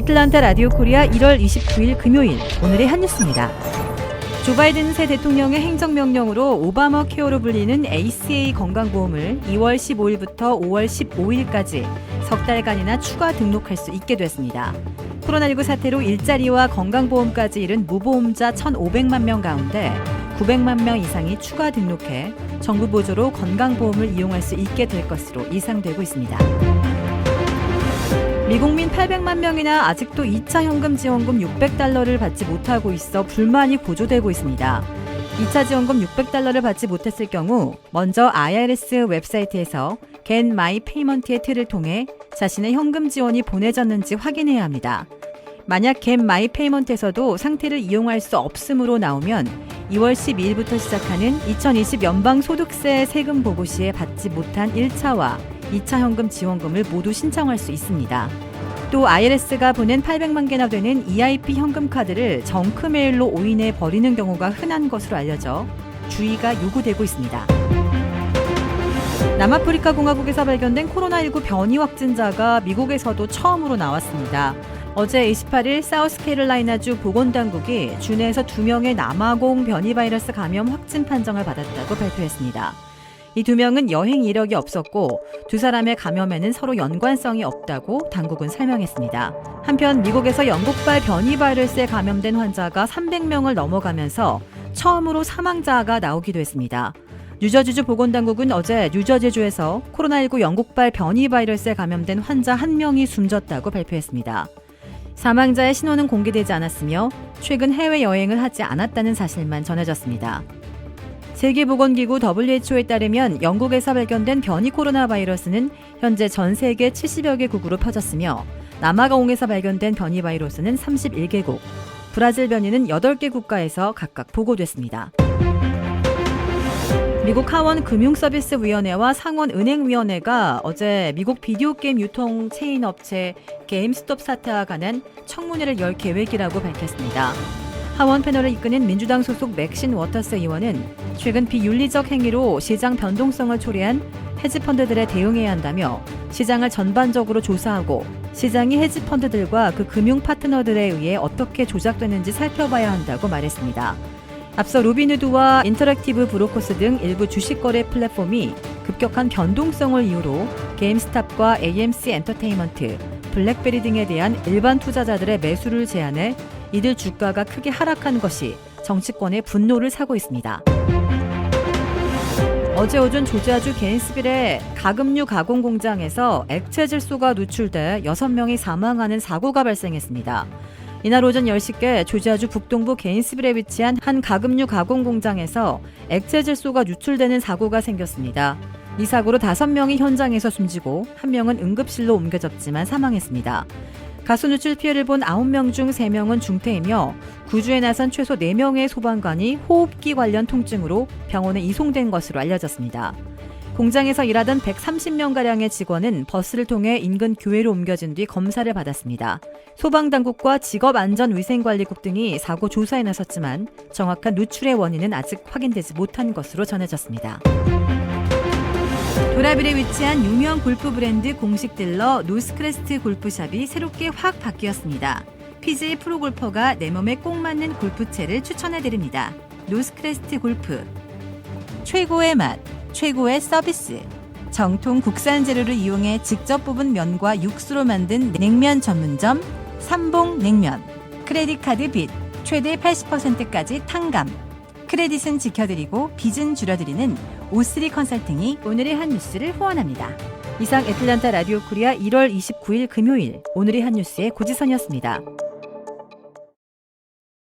애틀란타 라디오 코리아 1월 29일 금요일 오늘의 한 뉴스입니다. 조 바이든 새 대통령의 행정명령으로 오바마 케어로 불리는 ACA 건강보험을 2월 15일부터 5월 15일까지 석 달간이나 추가 등록할 수 있게 됐습니다. 코로나19 사태로 일자리와 건강보험까지 잃은 무보험자 1,500만 명 가운데 900만 명 이상이 추가 등록해 정부 보조로 건강보험을 이용할 수 있게 될 것으로 예상되고 있습니다. 미국민 800만 명이나 아직도 2차 현금 지원금 600달러를 받지 못하고 있어 불만이 고조되고 있습니다. 2차 지원금 600달러를 받지 못했을 경우 먼저 IRS 웹사이트에서 Get My Payment의 틀을 통해 자신의 현금 지원이 보내졌는지 확인해야 합니다. 만약 Get My Payment에서도 상태를 이용할 수 없음으로 나오면 2월 12일부터 시작하는 2020 연방 소득세 세금 보고 시에 받지 못한 1차와 2차 현금 지원금을 모두 신청할 수 있습니다. 또 IRS가 보낸 800만 개나 되는 EIP 현금 카드를 정크 메일로 오인해 버리는 경우가 흔한 것으로 알려져 주의가 요구되고 있습니다. 남아프리카 공화국에서 발견된 코로나19 변이 확진자가 미국에서도 처음으로 나왔습니다. 어제 28일 사우스캐롤라이나주 보건당국이 주내에서 두 명의 남아공 변이 바이러스 감염 확진 판정을 받았다고 발표했습니다. 이 두 명은 여행 이력이 없었고 두 사람의 감염에는 서로 연관성이 없다고 당국은 설명했습니다. 한편 미국에서 영국발 변이 바이러스에 감염된 환자가 300명을 넘어가면서 처음으로 사망자가 나오기도 했습니다. 뉴저지주 보건당국은 어제 뉴저지주에서 코로나19 영국발 변이 바이러스에 감염된 환자 한 명이 숨졌다고 발표했습니다. 사망자의 신원은 공개되지 않았으며 최근 해외 여행을 하지 않았다는 사실만 전해졌습니다. 세계보건기구 WHO에 따르면 영국에서 발견된 변이 코로나 바이러스는 현재 전 세계 70여 개국으로 퍼졌으며 남아공에서 발견된 변이 바이러스는 31개국, 브라질 변이는 8개 국가에서 각각 보고됐습니다. 미국 하원 금융서비스위원회와 상원은행위원회가 어제 미국 비디오 게임 유통 체인 업체 게임스톱 사태와 관한 청문회를 열 계획이라고 밝혔습니다. 하원 패널을 이끄는 민주당 소속 맥신 워터스 의원은 최근 비윤리적 행위로 시장 변동성을 초래한 헤지펀드들에 대응해야 한다며 시장을 전반적으로 조사하고 시장이 헤지펀드들과 그 금융 파트너들에 의해 어떻게 조작되는지 살펴봐야 한다고 말했습니다. 앞서 로비누드와 인터랙티브 브로커스 등 일부 주식 거래 플랫폼이 급격한 변동성을 이유로 게임스탑과 AMC 엔터테인먼트, 블랙베리 등에 대한 일반 투자자들의 매수를 제한해 이들 주가가 크게 하락한 것이 정치권의 분노를 사고 있습니다. 어제 오전 조지아주 게인스빌의 가금류 가공 공장에서 액체 질소가 누출돼 6명이 사망하는 사고가 발생했습니다. 이날 오전 10시께 조지아주 북동부 게인스빌에 위치한 한 가금류 가공 공장에서 액체 질소가 누출되는 사고가 생겼습니다. 이 사고로 5명이 현장에서 숨지고 1명은 응급실로 옮겨졌지만 사망했습니다. 가스 누출 피해를 본 9명 중 3명은 중태이며 구조에 나선 최소 4명의 소방관이 호흡기 관련 통증으로 병원에 이송된 것으로 알려졌습니다. 공장에서 일하던 130명가량의 직원은 버스를 통해 인근 교회로 옮겨진 뒤 검사를 받았습니다. 소방당국과 직업안전위생관리국 등이 사고 조사에 나섰지만 정확한 누출의 원인은 아직 확인되지 못한 것으로 전해졌습니다. 도라빌에 위치한 유명 골프 브랜드 공식 딜러 노스크레스트 골프샵이 새롭게 확 바뀌었습니다. PGA 프로골퍼가 내 몸에 꼭 맞는 골프채를 추천해드립니다. 노스크레스트 골프. 최고의 맛, 최고의 서비스. 정통 국산 재료를 이용해 직접 뽑은 면과 육수로 만든 냉면 전문점 삼봉 냉면. 크레딧 카드 빚 최대 80%까지 탕감. 크레딧은 지켜드리고 빚은 줄여드리는 오스리 컨설팅이 오늘의 한 뉴스를 후원합니다. 이상 애틀란타 라디오 코리아 1월 29일 금요일 오늘의 한 뉴스의 고지선이었습니다.